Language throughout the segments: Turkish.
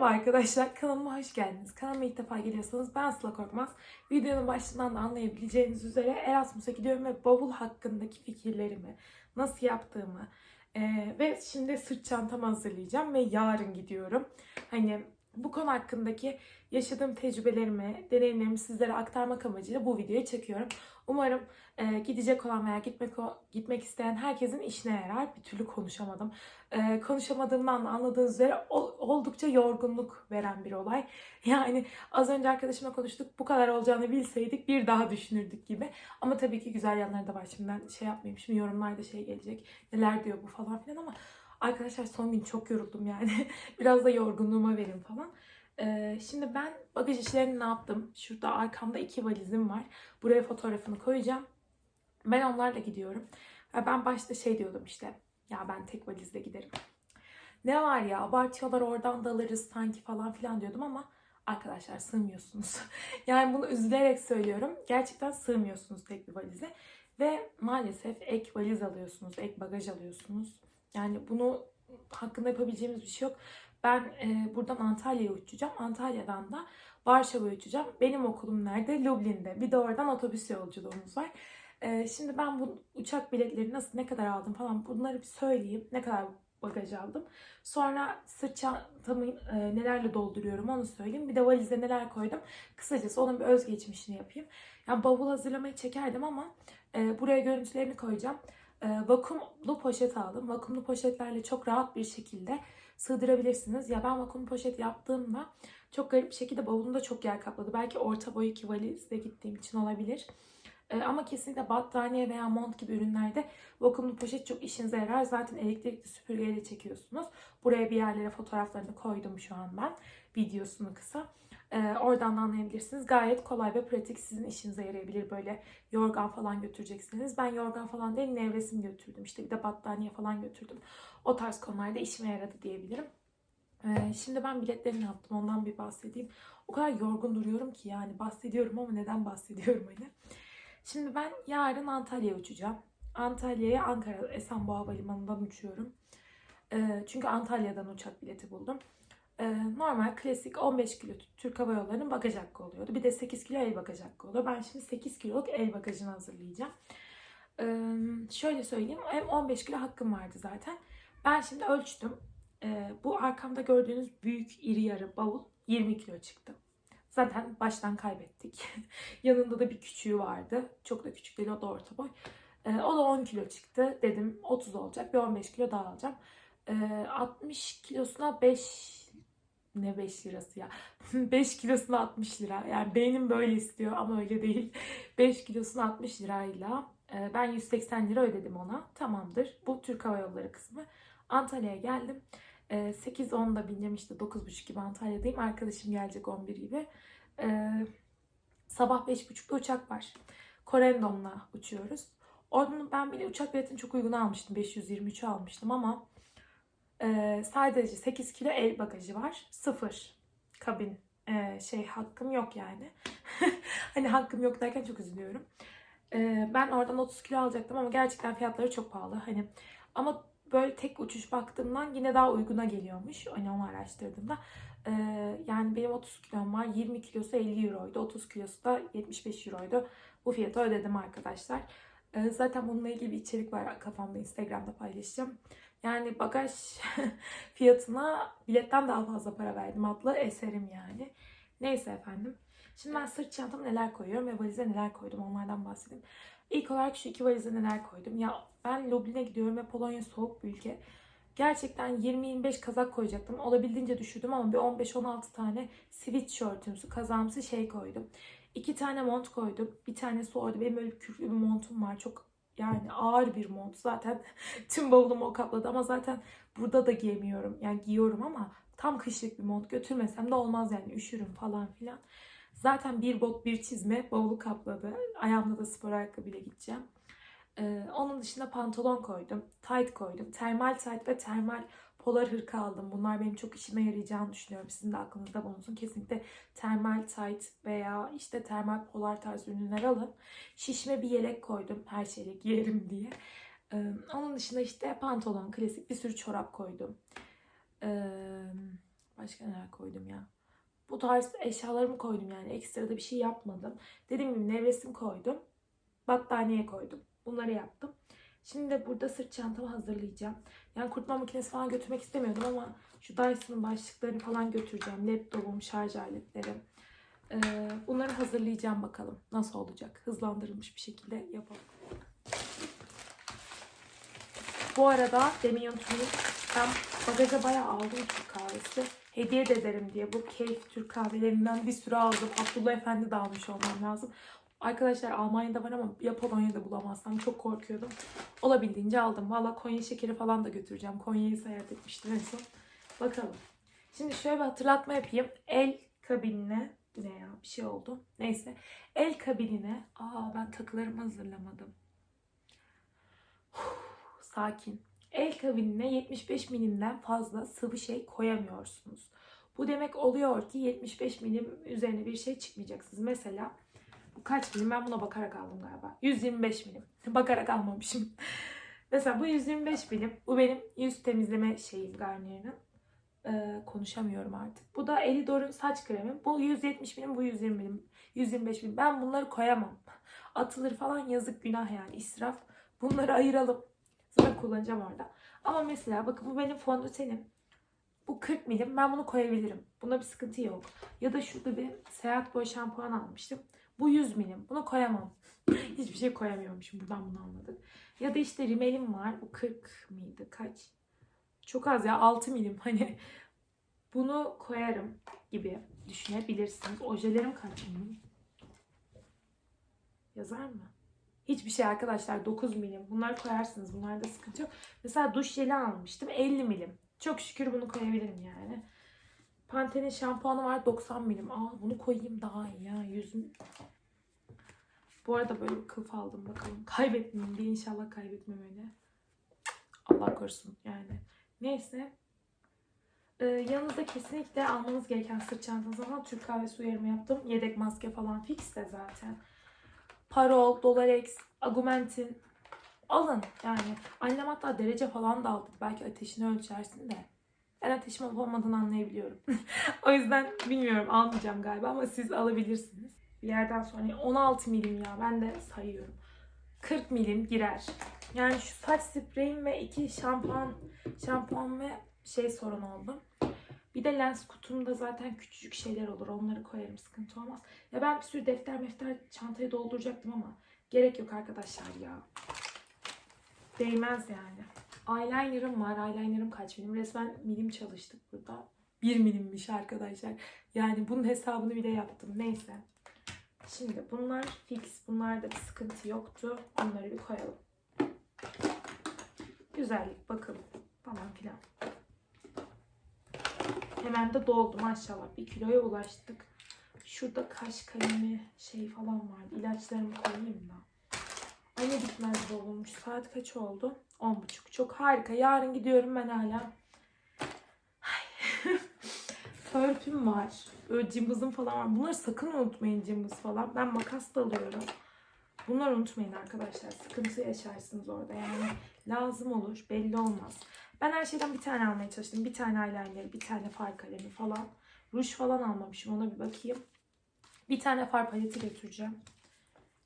Merhaba arkadaşlar, kanalıma hoş geldiniz. Kanalıma ilk defa geliyorsanız ben Sıla Korkmaz. Videonun başından da anlayabileceğiniz üzere Erasmus'a gidiyorum ve bavul hakkındaki fikirlerimi, nasıl yaptığımı eee, ve şimdi sırt çantamı hazırlayacağım ve yarın gidiyorum. Hani bu konu hakkındaki yaşadığım tecrübelerimi, deneyimlerimi sizlere aktarmak amacıyla bu videoyu çekiyorum. Umarım eee, gidecek olan veya gitmek gitmek isteyen herkesin işine yarar. Bir türlü konuşamadım. Eee, konuşamadığımdan da anladığınız üzere o- oldukça yorgunluk veren bir olay. Yani az önce arkadaşımla konuştuk. Bu kadar olacağını bilseydik bir daha düşünürdük gibi. Ama tabii ki güzel yanları da var. Şimdi ben şey yapmayayım. Şimdi yorumlarda şey gelecek. Neler diyor bu falan filan ama arkadaşlar son gün çok yoruldum yani. Biraz da yorgunluğuma verin falan. Eee, şimdi ben bagaj işlerini ne yaptım? Şurada arkamda iki valizim var. Buraya fotoğrafını koyacağım. Ben onlarla gidiyorum. Ben başta şey diyordum işte. Ya ben tek valizle giderim. Ne var ya abartıyorlar oradan da alırız sanki falan filan diyordum ama arkadaşlar sığmıyorsunuz. yani bunu üzülerek söylüyorum. Gerçekten sığmıyorsunuz tek bir valize. Ve maalesef ek valiz alıyorsunuz, ek bagaj alıyorsunuz. Yani bunu hakkında yapabileceğimiz bir şey yok. Ben e, buradan Antalya'ya uçacağım. Antalya'dan da Varşova'ya uçacağım. Benim okulum nerede? Lublin'de. Bir de oradan otobüs yolculuğumuz var. E, şimdi ben bu uçak biletleri nasıl, ne kadar aldım falan bunları bir söyleyeyim. Ne kadar bagaj aldım. Sonra sırt çantamı e, nelerle dolduruyorum onu söyleyeyim. Bir de valize neler koydum. Kısacası onun bir özgeçmişini yapayım. Yani bavul hazırlamayı çekerdim ama e, buraya görüntülerini koyacağım. E, vakumlu poşet aldım. Vakumlu poşetlerle çok rahat bir şekilde sığdırabilirsiniz. Ya ben vakumlu poşet yaptığımda çok garip bir şekilde bavulumda çok yer kapladı. Belki orta boy iki valizle gittiğim için olabilir. E, ama kesinlikle battaniye veya mont gibi ürünlerde vakumlu poşet çok işinize yarar. Zaten elektrikli süpürgeyle çekiyorsunuz. Buraya bir yerlere fotoğraflarını koydum şu an ben. Videosunu kısa. E, oradan da anlayabilirsiniz. Gayet kolay ve pratik sizin işinize yarayabilir. Böyle yorgan falan götüreceksiniz. Ben yorgan falan değil nevresim götürdüm. İşte bir de battaniye falan götürdüm. O tarz konularda işime yaradı diyebilirim. Ee, şimdi ben biletlerini yaptım. Ondan bir bahsedeyim. O kadar yorgun duruyorum ki yani bahsediyorum ama neden bahsediyorum hani. Şimdi ben yarın Antalya'ya uçacağım. Antalya'ya Ankara Esenboğa Havalimanı'ndan uçuyorum. Ee, çünkü Antalya'dan uçak bileti buldum. Ee, normal klasik 15 kilo Türk Hava Yolları'nın bagaj hakkı oluyordu. Bir de 8 kilo el bagaj hakkı oluyor. Ben şimdi 8 kiloluk el bagajını hazırlayacağım. Ee, şöyle söyleyeyim. Hem 15 kilo hakkım vardı zaten. Ben şimdi ölçtüm. Ee, bu arkamda gördüğünüz büyük iri yarı bavul 20 kilo çıktı. Zaten baştan kaybettik. Yanında da bir küçüğü vardı. Çok da küçük değil o da orta boy. O da 10 kilo çıktı. Dedim 30 olacak. Bir 15 kilo daha alacağım. Ee, 60 kilosuna 5 ne 5 lirası ya. 5 kilosuna 60 lira. Yani beynim böyle istiyor ama öyle değil. 5 kilosuna 60 lirayla e, ben 180 lira ödedim ona. Tamamdır. Bu Türk Hava Yolları kısmı. Antalya'ya geldim. E, 8-10'da bineceğim işte 9.30 gibi Antalya'dayım. Arkadaşım gelecek 11 gibi. E, sabah 5.30'da uçak var. Corendon'la uçuyoruz. Oradan ben bile uçak biletini çok uygun almıştım. 523'ü almıştım ama e, sadece 8 kilo el bagajı var. Sıfır kabin e, şey hakkım yok yani. hani hakkım yok derken çok üzülüyorum. E, ben oradan 30 kilo alacaktım ama gerçekten fiyatları çok pahalı. Hani ama böyle tek uçuş baktığımdan yine daha uyguna geliyormuş. Hani onu araştırdığımda. E, yani benim 30 kilom var. 20 kilosu 50 euroydu. 30 kilosu da 75 euroydu. Bu fiyatı ödedim arkadaşlar. E, zaten bununla ilgili bir içerik var kafamda Instagram'da paylaşacağım. Yani bagaj fiyatına biletten daha fazla para verdim adlı eserim yani. Neyse efendim. Şimdi ben sırt çantama neler koyuyorum ve valize neler koydum onlardan bahsedeyim. İlk olarak şu iki valize neler koydum. Ya ben Lublin'e gidiyorum ve Polonya soğuk bir ülke. Gerçekten 20-25 kazak koyacaktım. Olabildiğince düşürdüm ama bir 15-16 tane sweatshirtümsü, kazağımsı şey koydum. İki tane mont koydum. Bir tanesi orada. Benim böyle kürklü bir montum var. Çok yani ağır bir mont. Zaten tüm bavulumu o kapladı ama zaten burada da giyemiyorum. Yani giyiyorum ama tam kışlık bir mont götürmesem de olmaz yani üşürüm falan filan. Zaten bir bot bir çizme bavulu kapladı. Ayağımda da spor ayakkabıyla gideceğim. Ee, onun dışında pantolon koydum. Tight koydum. Termal tight ve termal polar hırka aldım. Bunlar benim çok işime yarayacağını düşünüyorum. Sizin de aklınızda bulunsun. Kesinlikle termal tight veya işte termal polar tarzı ürünler alın. Şişme bir yelek koydum. Her şeyle giyerim diye. Ee, onun dışında işte pantolon, klasik bir sürü çorap koydum. Ee, Başka neler koydum ya? Bu tarz eşyalarımı koydum yani. Ekstra da bir şey yapmadım. Dediğim gibi nevresim koydum. Battaniye koydum. Bunları yaptım. Şimdi de burada sırt çantamı hazırlayacağım. Yani kurutma makinesi falan götürmek istemiyordum ama şu Dyson'ın başlıklarını falan götüreceğim. Laptopum, şarj aletlerim. Ee, bunları hazırlayacağım bakalım. Nasıl olacak? Hızlandırılmış bir şekilde yapalım. Bu arada demin unutmayayım. Ben bagaja bayağı aldım Türk kahvesi. Hediye de ederim diye bu keyif Türk kahvelerinden bir sürü aldım. Abdullah Efendi de almış olmam lazım. Arkadaşlar Almanya'da var ama ya Polonya'da bulamazsam çok korkuyordum. Olabildiğince aldım. Valla Konya şekeri falan da götüreceğim. Konya'yı seyahat etmiştim en son. Bakalım. Şimdi şöyle bir hatırlatma yapayım. El kabinine ne ya bir şey oldu. Neyse. El kabinine. Aa ben takılarımı hazırlamadım. Sakin. El kabinine 75 milimden fazla sıvı şey koyamıyorsunuz. Bu demek oluyor ki 75 milim üzerine bir şey çıkmayacaksınız. Mesela kaç milim? Ben buna bakarak aldım galiba. 125 milim. Bakarak almamışım. Mesela bu 125 milim. Bu benim yüz temizleme şeyim Garnier'in. Ee, konuşamıyorum artık. Bu da Elidor'un saç kremi. Bu 170 milim, bu 120 milim. 125 milim. Ben bunları koyamam. Atılır falan yazık günah yani israf. Bunları ayıralım. Zaten kullanacağım orada. Ama mesela bakın bu benim fondötenim. Bu 40 milim. Ben bunu koyabilirim. Buna bir sıkıntı yok. Ya da şurada bir seyahat boy şampuan almıştım. Bu 100 milim. Bunu koyamam. Hiçbir şey koyamıyormuşum. Buradan bunu anladık. Ya da işte rimelim var. Bu 40 mıydı? Kaç? Çok az ya. 6 milim. Hani bunu koyarım gibi düşünebilirsiniz. Ojelerim kaç milim? Yazar mı? Hiçbir şey arkadaşlar 9 milim. Bunları koyarsınız. Bunlarda sıkıntı yok. Mesela duş jeli almıştım 50 milim. Çok şükür bunu koyabilirim yani. Pantene'in şampuanı var 90 milim. Aa bunu koyayım daha iyi ya. Yüzüm. Bu arada böyle bir kılıf aldım bakalım. Kaybetmeyeyim diye inşallah kaybetmem. Allah korusun yani. Neyse. Ee, yanınızda kesinlikle almanız gereken sırt çantanız ama Türk kahvesi uyarımı yaptım. Yedek maske falan fix de zaten. Parol, Dolarex, Augmentin alın yani. Annem hatta derece falan da aldı. Belki ateşini ölçersin de. Ben ateşim olup olmadığını anlayabiliyorum. o yüzden bilmiyorum almayacağım galiba ama siz alabilirsiniz. Bir yerden sonra 16 milim ya ben de sayıyorum. 40 milim girer. Yani şu saç spreyim ve iki şampuan, şampuan ve şey sorun oldu. Bir de lens kutumda zaten küçücük şeyler olur. Onları koyarım sıkıntı olmaz. Ya ben bir sürü defter mefter çantayı dolduracaktım ama gerek yok arkadaşlar ya. Değmez yani. Eyeliner'ım var. Eyeliner'ım kaç milim? Resmen milim çalıştık burada. 1 milimmiş arkadaşlar. Yani bunun hesabını bile yaptım. Neyse. Şimdi bunlar fix. Bunlarda bir sıkıntı yoktu. Onları bir koyalım. Güzellik bakın falan filan. Hemen de doldu maşallah. Bir kiloya ulaştık. Şurada kaş kalemi şey falan vardı. İlaçlarımı koyayım da. Ay ne bitmez dolmuş. Saat kaç oldu? 10.30. Çok harika. Yarın gidiyorum ben hala. Törpüm var. Böyle cımbızım falan var. Bunları sakın unutmayın cımbız falan. Ben makas da alıyorum. Bunları unutmayın arkadaşlar. Sıkıntı yaşarsınız orada yani. Lazım olur. Belli olmaz. Ben her şeyden bir tane almaya çalıştım. Bir tane eyeliner, bir tane far kalemi falan. Ruj falan almamışım. Ona bir bakayım. Bir tane far paleti götüreceğim.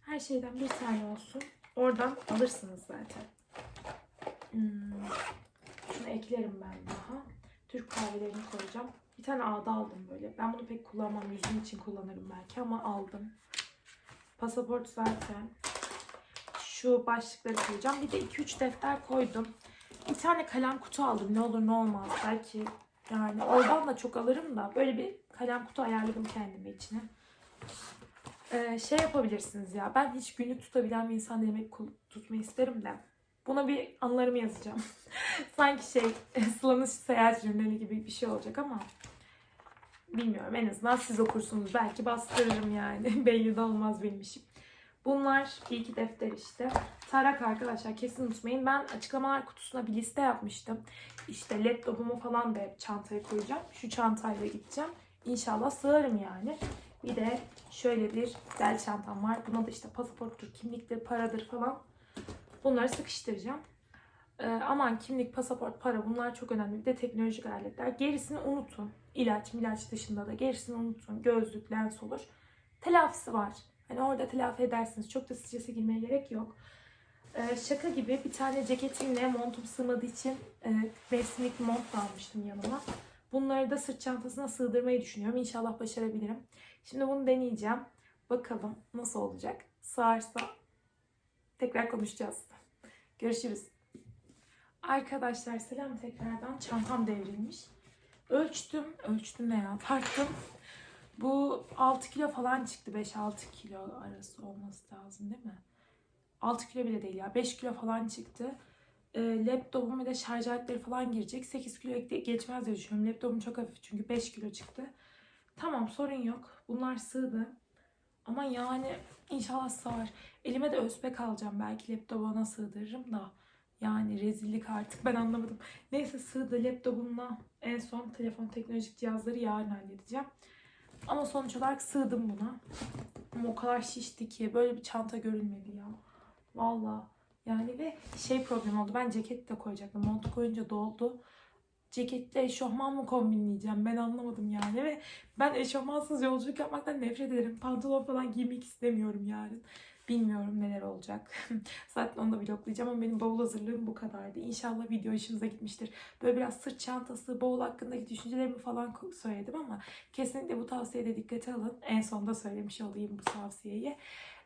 Her şeyden bir tane olsun. Oradan alırsınız zaten. Hmm. Şunu eklerim ben daha. Türk kahvelerini koyacağım. Bir tane ağda aldım böyle. Ben bunu pek kullanmam. Yüzüm için kullanırım belki ama aldım. Pasaport zaten. Şu başlıkları koyacağım. Bir de 2-3 defter koydum. Bir tane kalem kutu aldım. Ne olur ne olmaz. Belki yani oradan da çok alırım da. Böyle bir kalem kutu ayarladım kendime içine. Ee, şey yapabilirsiniz ya. Ben hiç günü tutabilen bir insan demek tutmayı isterim de. Buna bir anılarımı yazacağım. Sanki şey Sıla'nın seyahat jurnali gibi bir şey olacak ama bilmiyorum en azından siz okursunuz. Belki bastırırım yani. Belli de olmaz benim işim. Bunlar iyi defter işte. Tarak arkadaşlar kesin unutmayın. Ben açıklamalar kutusuna bir liste yapmıştım. İşte laptopumu falan da hep çantaya koyacağım. Şu çantayla gideceğim. İnşallah sığarım yani. Bir de şöyle bir bel çantam var. Buna da işte pasaporttur, kimliktir, paradır falan. Bunları sıkıştıracağım. Ee, aman kimlik, pasaport, para bunlar çok önemli. Bir de teknolojik aletler. Gerisini unutun. İlaç, milaç dışında da gerisini unutun. Gözlük, lens olur. Telafisi var. Hani orada telafi edersiniz. Çok da strese girmeye gerek yok. Ee, şaka gibi bir tane ceketimle montum sığmadığı için e, mevsimlik mont da almıştım yanıma. Bunları da sırt çantasına sığdırmayı düşünüyorum. İnşallah başarabilirim. Şimdi bunu deneyeceğim. Bakalım nasıl olacak. Sığarsa tekrar konuşacağız. Görüşürüz. Arkadaşlar selam tekrardan. Çantam devrilmiş. Ölçtüm. Ölçtüm ne ya? Tarttım. Bu 6 kilo falan çıktı. 5-6 kilo arası olması lazım değil mi? 6 kilo bile değil ya. 5 kilo falan çıktı. E, laptopum bir de şarj aletleri falan girecek. 8 kilo geçmez diye düşünüyorum. Laptopum çok hafif çünkü 5 kilo çıktı. Tamam sorun yok. Bunlar sığdı. Ama yani inşallah sığar. Elime de özbek alacağım. Belki laptopuna sığdırırım da. Yani rezillik artık ben anlamadım. Neyse sığdı laptopumla en son telefon teknolojik cihazları yarın halledeceğim. Ama sonuç olarak sığdım buna. Ama o kadar şişti ki böyle bir çanta görünmedi ya. Valla. Yani ve şey problem oldu. Ben ceket de koyacaktım. Mont koyunca doldu. Ceketle eşofman mı kombinleyeceğim? Ben anlamadım yani. Ve ben eşofmansız yolculuk yapmaktan nefret ederim. Pantolon falan giymek istemiyorum yarın. Bilmiyorum neler olacak. Zaten onu da vloglayacağım ama benim bavul hazırlığım bu kadardı. İnşallah video hoşunuza gitmiştir. Böyle biraz sırt çantası, bavul hakkındaki düşüncelerimi falan söyledim ama kesinlikle bu tavsiyeye de dikkate alın. En sonda söylemiş olayım bu tavsiyeyi.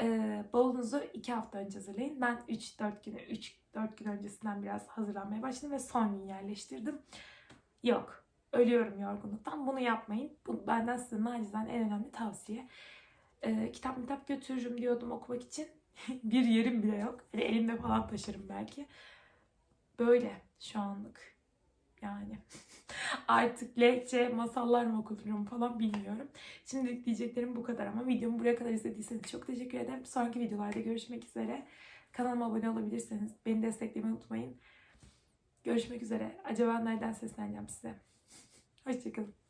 Ee, bavulunuzu 2 hafta önce hazırlayın. Ben 3-4 gün, 3-4 gün öncesinden biraz hazırlanmaya başladım ve son gün yerleştirdim. Yok. Ölüyorum yorgunluktan. Bunu yapmayın. Bu benden size nacizane en önemli tavsiye. Ee, kitap kitap götürürüm diyordum okumak için. bir yerim bile yok. Hani elimde falan taşırım belki. Böyle şu anlık. Yani artık lehçe masallar mı okuturum falan bilmiyorum. Şimdilik diyeceklerim bu kadar ama videomu buraya kadar izlediyseniz çok teşekkür ederim. Sonraki videolarda görüşmek üzere. Kanalıma abone olabilirseniz beni desteklemeyi unutmayın. Görüşmek üzere. Acaba nereden sesleneceğim size? Hoşçakalın.